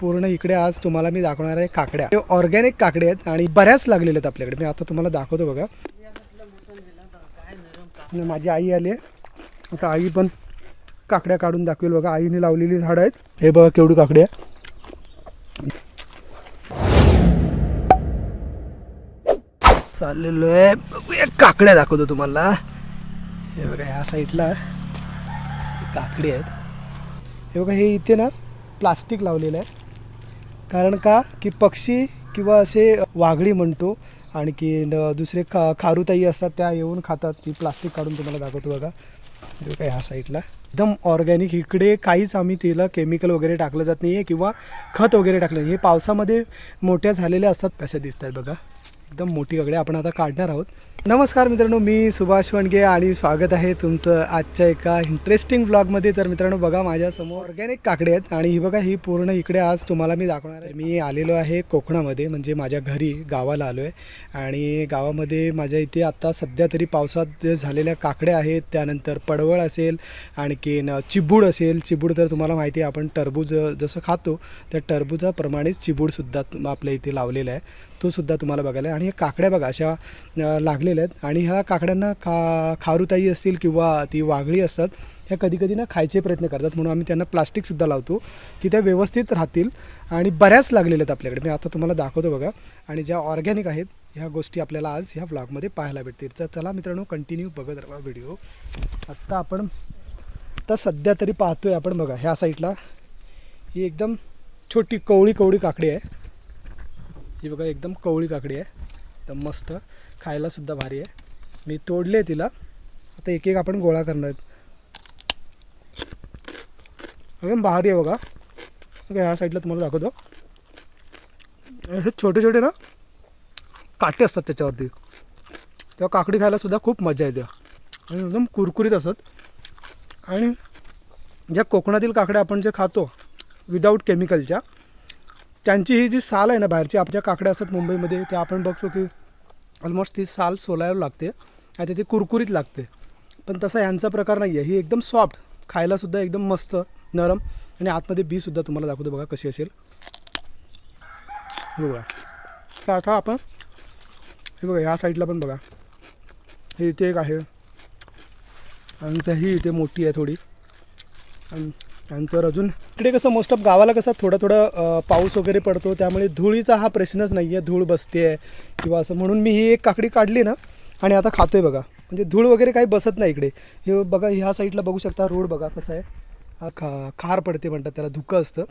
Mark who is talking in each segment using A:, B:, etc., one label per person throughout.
A: पूर्ण इकडे आज तुम्हाला मी दाखवणार आहे काकड्या. हे ऑर्गॅनिक काकडे आहेत आणि बऱ्याच लागलेल्या आहेत आपल्याकडे. मी आता तुम्हाला दाखवतो बघा. आणि माझी आई आली आहे. आता आई पण काकड्या काढून दाखवेल बघा. आईने लावलेली झाडं आहेत. हे बघा केवढी काकडी आहे. चाललेलो आहे. बघूया काकड्या दाखवतो तुम्हाला. हे बघा ह्या साईडला काकडी आहेत. हे बघा हे इथे ना प्लास्टिक लावलेलं आहे. कारण का? की पक्षी किंवा असे वाघळी म्हणतो आणखी दुसरे खा खारुताई असतात त्या येऊन खातात. ती प्लास्टिक काढून तुम्हाला दाखवतो बघा. हे बघा ह्या साईडला एकदम ऑर्गॅनिक इकडे काहीच आम्ही तिला केमिकल वगैरे टाकलं जात नाही आहे किंवा खत वगैरे टाकलं नाही. हे पावसामध्ये मोठ्या झालेल्या असतात. कसे दिसत आहेत बघा. एकदम मोठी काकडे आपण आता काढणार आहोत. नमस्कार मित्रांनो मी सुभाष वणगे आणि स्वागत आहे तुमचं आजच्या एका इंटरेस्टिंग ब्लॉगमध्ये तर मित्रांनो बघा माझ्यासमोर ऑर्गॅनिक काकडे आहेत आणि ही बघा ही पूर्ण इकडे आज तुम्हाला मी दाखवणार आहे. मी आलेलो आहे कोकणामध्ये म्हणजे माझ्या घरी गावाला आलो आहे आणि गावामध्ये माझ्या इथे आत्ता सध्या तरी पावसात झालेल्या काकड्या आहेत त्यानंतर पडवळ असेल आणखीन चिबूड असेल. चिबूड तर तुम्हाला माहिती आहे आपण टरबूज जसं खातो त्या टरबूजाप्रमाणेच चिबूडसुद्धा आपल्या इथे लावलेलं आहे. तो सुद्धा तुम्हाला बघायला आहे. आणि हे काकड्या बघा अशा लागलेल्या आहेत. आणि ह्या काकड्यांना खा खारुताई असतील किंवा ती वाघळी असतात ह्या कधी कधी ना खायचे प्रयत्न करतात. म्हणून आम्ही त्यांना प्लास्टिकसुद्धा लावतो की त्या व्यवस्थित राहतील आणि बऱ्याच लागलेल्या आहेत आपल्याकडे. मी आता तुम्हाला दाखवतो बघा. आणि ज्या ऑर्गॅनिक आहेत ह्या गोष्टी आपल्याला आज ह्या ब्लॉगमध्ये पाहायला भेटतील. तर चला मित्रांनो कंटिन्यू बघत राहा व्हिडिओ आत्ता आपण आता सध्या तरी पाहतोय आपण बघा ह्या साईडला ही एकदम छोटी कवळी कवळी काकडी आहे. ही बघा एकदम कवळी काकडी आहे. एकदम मस्त. खायला सुद्धा भारी आहे. मी तोडले तिला. आता एक एक आपण गोळा करणार आहेत. एकदम भारी आहे बघा. ओके ह्या साईडला तुम्हाला दाखवतो. हे छोटे छोटे ना काटे असतात त्याच्यावरती. तेव्हा काकडी खायला सुद्धा खूप मजा येते. आणि एकदम कुरकुरीत असत आणि ज्या कोकणातील काकड्या आपण जे खातो विदाऊट केमिकलच्या त्यांची ही जी साल आहे ना बाहेरची आपल्या काकड्या असतात मुंबईमध्ये ते आपण बघतो की ऑलमोस्ट ती साल सोलायला लागते. आणि ती कुरकुरीत लागते. पण तसा यांचा प्रकार नाही आहे ही एकदम सॉफ्ट खायलासुद्धा एकदम मस्त नरम आणि आतमध्ये बीसुद्धा तुम्हाला दाखवतो बघा कशी असेल. बघा. तर आता आपण हे बघा ह्या साईडला पण बघा. हे इथे एक आहे. आणि ही इथे मोठी आहे थोडी. आणि त्यानंतर अजून इकडे कसं मोस्ट ऑफ गावाला कसं थोडं थोडं पाऊस वगैरे पडतो त्यामुळे धुळीचा हा प्रश्नच नाही आहे धूळ बसते आहे किंवा असं. म्हणून मी ही एक काकडी काढली ना आणि आता खातोय बघा. म्हणजे धूळ वगैरे काही बसत नाही इकडे. हे बघा ह्या साईडला बघू शकता रोड बघा कसं आहे. हा खा खार पडते म्हणतात त्याला धुकं असतं.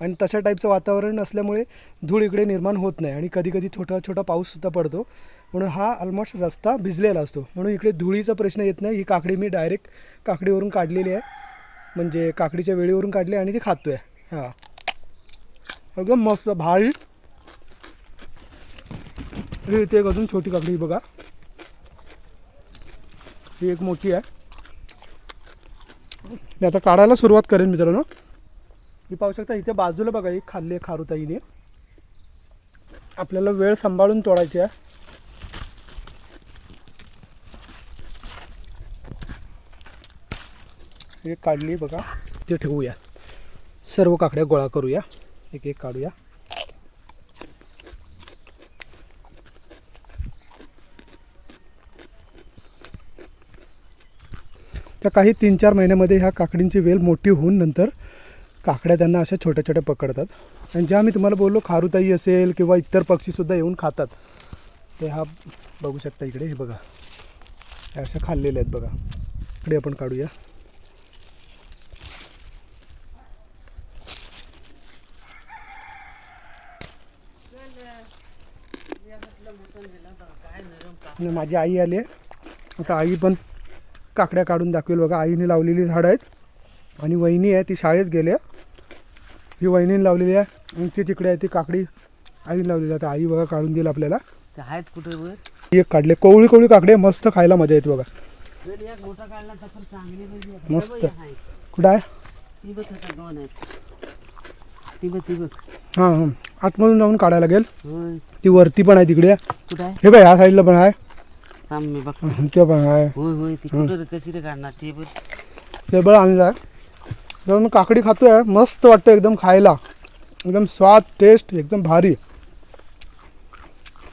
A: आणि तशा टाईपचं वातावरण असल्यामुळे धूळ इकडे निर्माण होत नाही. आणि कधी कधी छोटा छोटा पाऊससुद्धा पडतो. म्हणून हा ऑलमोस्ट रस्ता भिजलेला असतो. म्हणून इकडे धुळीचा प्रश्न येत नाही. ही काकडी मी डायरेक्ट काकडीवरून काढलेली आहे. म्हणजे काकडीच्या वेळीवरून काढली आणि ती खातोय. हां. अगं मस्त भारी. ही इथे एक अजून छोटी काकडी बघा. ही एक मोठी आहे. मी आता काढायला सुरुवात करेन मित्रांनो. मी पाहू शकता इथे बाजूला बघा ही खाल्ली आहे खारुताईने. आपल्याला वेळ सांभाळून तोडायची आहे. एक काढली बघा. ते ठेवूया. सर्व काकड्या गोळा करूया. एक एक काढूया. तर काही तीन चार महिन्यामध्ये ह्या काकडींची वेल मोठी होऊन नंतर काकड्या त्यांना अशा छोट्या छोट्या पकडतात. आणि ज्या मी तुम्हाला बोललो खारुताई असेल किंवा इतर पक्षीसुद्धा येऊन खातात. ते हा बघू शकता इकडे हे बघा. अशा खाल्लेल्या आहेत बघा. इकडे आपण काढूया. आणि माझी आई आली. आहे आता आई पण काकड्या काढून दाखवेल बघा. आईने लावलेली झाडं आहेत. आणि वहिनी आहे ती शाळेत गेल्या ही वहिनीने लावलेली आहे. आणि ती तिकडे आहे ती काकडी आईने लावलेली आहे. आता आई बघा काढून देईल आपल्याला.
B: ते आहेत कुठे
A: एक काढले. कवळी कवळी काकडे मस्त खायला मजा येते बघा.
B: म्हणजे.
A: मस्त. कुठं आहे? हां हां. आतमधून जाऊन काढायला लागेल. ती वरती पण आहे तिकडे. हे बघ ह्या साईडला पण आहे.
B: थांब मी बघ
A: ते पण आहे.
B: होय होय ती कुठं रे, कशी रे काढणार ती बघ.
A: ते बळ आणलं आहे तर मी काकडी खातोय मस्त वाटतं एकदम खायला. एकदम स्वाद टेस्ट एकदम भारी.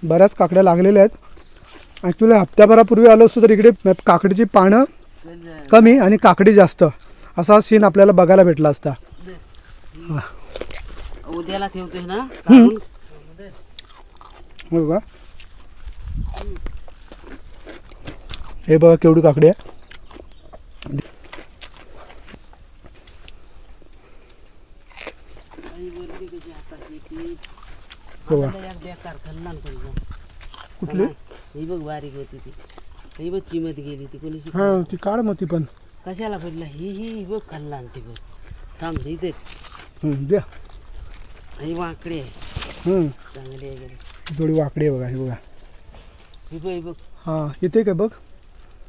A: बऱ्याच काकड्या लागलेल्या आहेत. ॲक्च्युली हप्त्याभरापूर्वी आलो असतो तर इकडे काकडीची पानं कमी आणि काकडी जास्त. असा सीन आपल्याला बघायला भेटला असता.
B: उद्याला ठेवतोय ना काढून.
A: हो का? हे बघा केवढी काकडी आहे. बघा. कुठली?
B: ही बघ बारीक होती ती. ही बघ चिमत गेली ती कोणी?
A: हां ती काढ मग ती पण.
B: कशाला पडला? ही ही बघ खाल्ला ती बघ. थांब
A: हं, द्या.
B: ही वाकडी आहे. चांगली आहे
A: थोडी वाकडी आहे बघा ही बघा.
B: ही बघ ही बघ.
A: हां येते काय बघ?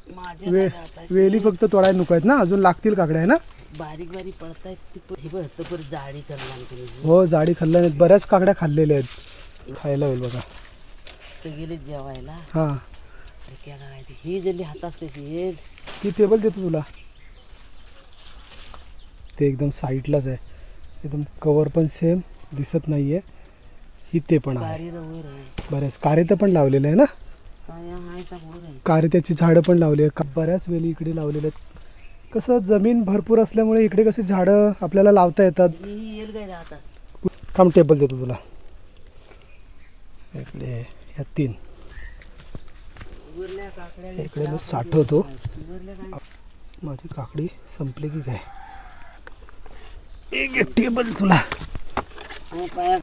B: माझ्या
A: वे वेली फक्त तोडायला नको आहेत ना? अजून लागतील काकड्या आहे ना?
B: बारीक बारीक पडतायत ती पण. ही बघ तर परत जाडी कोणी
A: हो जाडी खाल्ल्या नाहीत बऱ्याच काकड्या खाल्लेल्या आहेत. खायला होईल बघा.
B: तर गेले जेवायला.
A: हां.
B: अरे क्या काय ते ही जल्ली हातास कशी येईल
A: ती टेबल देतो तुला. ते एकदम साईडलाच आहे. एकदम कवर पण सेम दिसत नाही आहे ही ते पण आहे.
B: बारी वर आहे.
A: बऱ्याच कारेतं पण लावलेलं आहे ना
B: काय आहे का वर आहे
A: कारेत्याची झाडं पण लावली आहेत. बऱ्याच वेळी इकडे लावलेले आहेत. कसं जमीन भरपूर असल्यामुळे इकडे कशी झाडं आपल्याला लावता येतात?
B: ही ही
A: थांब टेबल देतो तुला. इकडे ह्या तीन. इकडे मी साठवतो. माझी काकडी संपली की काय? एक टेबल तुला.
B: पाया.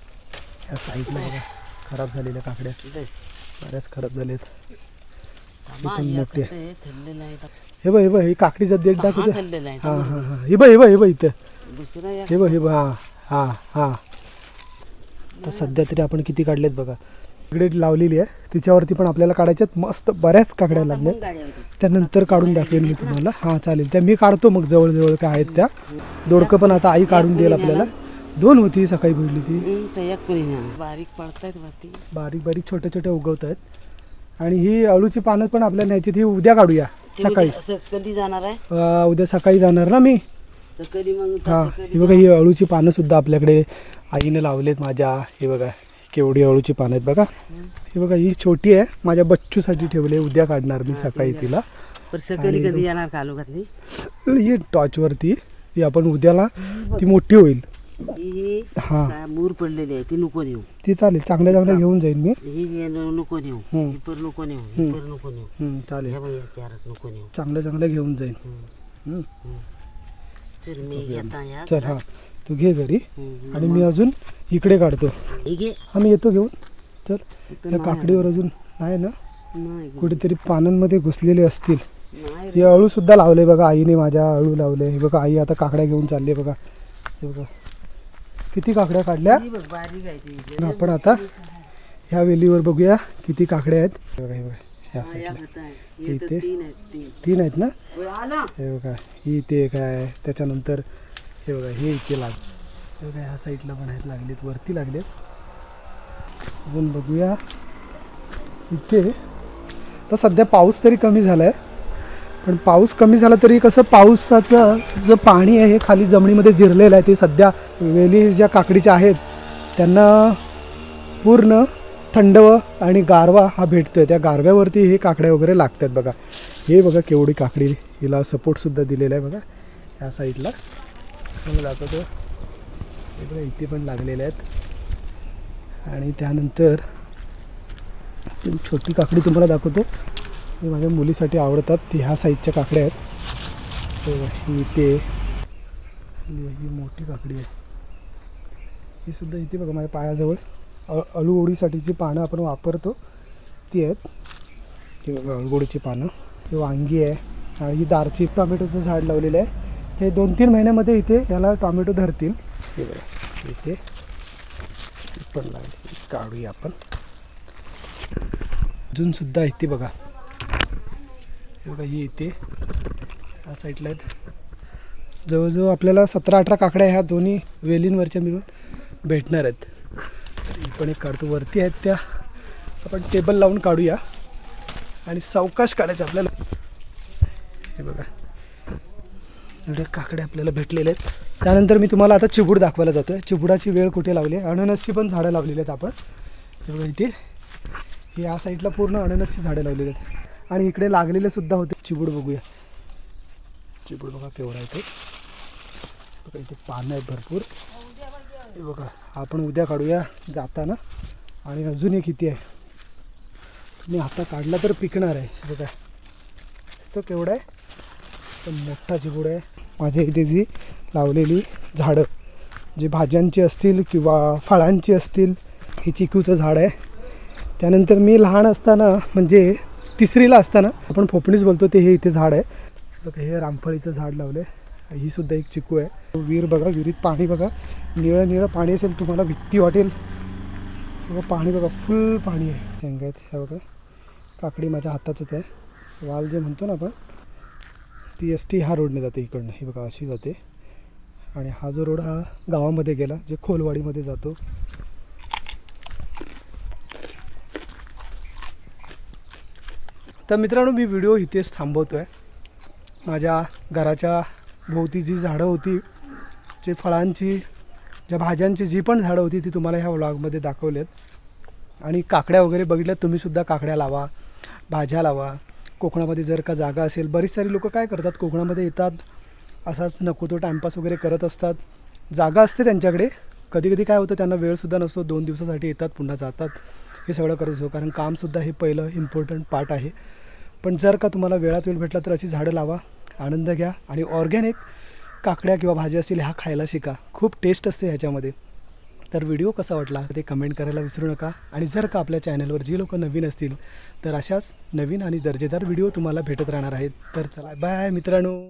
A: या साईडला खराब झालेल्या काकड्या. बऱ्याच खराब झालेत.
B: थांबा, हे
A: मोठी
B: आहे.
A: हे बघ हे बघ ही काकडीचा देठ
B: हा आहे
A: हां हां हां. हे बघ हे बघ हे बघ इथं. हे बघ हे बघ हां हां हां. तर सध्या तरी आपण किती काढलेत बघा. इकडे लावलेली आहे. तिच्यावरती पण आपल्याला काढायच्यात मस्त बऱ्याच काकड्या लागल्यात. त्यानंतर काढून दाखवेन मी तुम्हाला. हां चालेल. त्या मी काढतो मग जवळजवळ काय आहेत त्या. दोडकं पण आता आई काढून देईल आपल्याला. दोन होती सकाळी भेटली ती.
B: बारीक पडतायत
A: बारीक बारीक छोटे छोटे उगवत आहेत आणि ही अळूची पानं पण आपल्याला न्यायची ही उद्या काढूया
B: ते
A: सकाळी.
B: कधी जाणार आहे?
A: अं, उद्या सकाळी जाणार ना मी.
B: कधी मग
A: हां ही बघा ही अळूची पानं सुद्धा आपल्याकडे आईने लावलेत माझ्या. हे बघा केवढी अळूची पानं आहेत बघा. ही बघा ही छोटी आहे माझ्या बच्चूसाठी ठेवली उद्या काढणार मी सकाळी तिला.
B: कधी येणार कालू घातली?
A: ही टॉर्चवरती ती आपण उद्याला ती मोठी होईल.
B: ही
A: हां
B: काय मूर पडलेली आहे ती नको नेऊ.
A: ती चालेल चांगल्या चांगल्या घेऊन जाईन मी.
B: ही घे नको नेऊ
A: हम्म.
B: ही पर नको नेऊ ही. पर नको नेऊ.
A: हम्म, चालेल.
B: ह्या बघ या चारात नको नेऊ.
A: चांगल्या चांगल्या घेऊन जाईन.
B: हम्म. चल मी घेता या
A: चल हां. तू घे घरी.
B: हम्म.
A: आणि मी अजून इकडे काढतो.
B: ही घे.
A: आम्ही येतो घेऊन. चल या काकडीवर अजून नाही ना?
B: नाही घे.
A: कुठेतरी पानांमध्ये घुसलेले असतील.
B: नाही
A: हे अळू सुद्धा लावले बघा आईने माझ्या अळू लावले हे बघा आई आता काकड्या घेऊन चालली बघा. हे बघा. किती काकड्या काढल्या?
B: ही
A: आपण आता ह्या वेलीवर बघूया किती काकड्या आहेत. हे बघा हे बघा ह्या साईडला. इथे?
B: तीन आहेत
A: ना? हे बघा ही इथे एक आहे. त्याच्यानंतर हे बघा हे इथे लाग हे बघा ह्या साईडला पण आहेत लागलेत वरती लागलेत. अजून बघूया. इथे. तर सध्या पाऊस तरी कमी झाला आहे पण पाऊस कमी झाला तरी कसं पावसाचं जे पाणी आहे हे खाली जमिनीमध्ये जिरलेलं आहे ते सध्या वेली ज्या काकडीच्या आहेत त्यांना पूर्ण थंडव आणि गारवा हा भेटतोय. त्या गारव्यावरती हे काकड्या वगैरे लागतात बघा. हे बघा केवढी काकडी हिला सपोर्टसुद्धा दिलेला आहे बघा. ह्या साईडला जातो दाखवतो हे बघा इथे पण लागलेले आहेत. आणि त्यानंतर छोटी काकडी तुम्हाला दाखवतो. हे माझ्या मुलीसाठी आवडतात. ती ह्या साईजच्या काकड्या आहेत. हे ही इथे ही मोठी काकडी आहे. ही सुद्धा इथे बघा माझ्या पायाजवळ. अ जी पानं आपण वापरतो. ती आहेत. ही बघा अळगोडीची पानं. ही वांगी आहे. आणि ही दारची टॉमॅटोचं झाड लावलेलं आहे. ते दोन तीन महिन्यामध्ये इथे याला टॉमॅटो धरतील. हे बघा इथे पण लागली. काढूया आपण. अजूनसुद्धा इथे बघा बघा ही इथे या साईडला आहेत. जवळजवळ आपल्याला सतरा अठरा काकड्या ह्या दोन्ही वेलींवरच्या मिळून भेटणार आहेत. पण एक काढतो. वरती आहेत त्या. आपण टेबल लावून काढूया. आणि सावकाश काढायचं आपल्याला. हे बघा. एवढे काकडे आपल्याला भेटलेले आहेत. त्यानंतर मी तुम्हाला आता चिबूड दाखवायला जातो आहे चिबुडाची वेळ कुठे लावली आहे? अननसची पण झाडं लावलेली आहेत आपण. हे बघा इथे. हे या साईडला पूर्ण अननसची झाडं लावलेली आहेत. आणि इकडे लागलेले सुद्धा होते. चिबूड बघूया. चिबूड बघा केवढा आहे ते. बघा इथे पानं आहेत भरपूर. हे बघा आपण उद्या काढूया जाताना. आणि अजून एक किती आहे. तुम्ही आता काढला तर पिकणार आहे. बघा. तो केवढा आहे. तर मोठा चिबूड आहे. माझ्या इथे जी लावलेली झाडं जी भाज्यांची असतील किंवा फळांची असतील हे चिकूचं झाड आहे. त्यानंतर मी लहान असताना म्हणजे तिसरीला असताना आपण फोपणीच बोलतो ते हे इथे झाड आहे. हे रामफळीचं झाड लावलं आहे ही सुद्धा एक चिकू आहे. विहीर बघा विहिरीत पाणी बघा. निळं निळं पाणी असेल तुम्हाला भीती वाटेल. बघा पाणी बघा फुल पाणी आहे. शंका आहेत ह्या बघा. काकडी माझ्या हाताचंच आहे. वाल जे म्हणतो ना आपण ती एस टी हा रोडने जाते इकडनं. ही बघा अशी जाते. आणि हा जो रोड हा गावामध्ये गेला जे खोलवाडीमध्ये जातो. तर मित्रांनो मी व्हिडिओ इथेच थांबवतो आहे माझ्या घराच्या भोवती जी झाडं होती जे फळांची ज्या भाज्यांची जी पण झाडं होती ती तुम्हाला ह्या व्लॉगमध्ये दाखवलेत. आणि काकड्या वगैरे बघितल्यात तुम्हीसुद्धा काकड्या लावा भाज्या लावा. कोकणामध्ये जर का जागा असेल बरीच सारी लोकं काय करतात कोकणामध्ये येतात असाच नको तो टाईमपास वगैरे करत असतात. जागा असते त्यांच्याकडे. कधी कधी काय होतं त्यांना वेळसुद्धा नसतो दोन दिवसासाठी येतात पुन्हा जातात. हे सगळं करत असतो कारण कामसुद्धा हे पहिलं इम्पॉर्टंट पार्ट आहे. पण जर का तुम्हाला वेळात वेळ भेटला तर अशी झाडं लावा आनंद घ्या आणि ऑर्गॅनिक काकड्या किंवा भाज्या असतील ह्या खायला शिका. खूप टेस्ट असते ह्याच्यामध्ये. तर व्हिडिओ कसा वाटला ते कमेंट करायला विसरू नका. आणि जर का आपल्या चॅनलवर जी लोक नवीन असतील तर अशाच नवीन आणि दर्जेदार व्हिडिओ तुम्हाला भेटत राहणार आहेत. तर चला बाय मित्रांनो.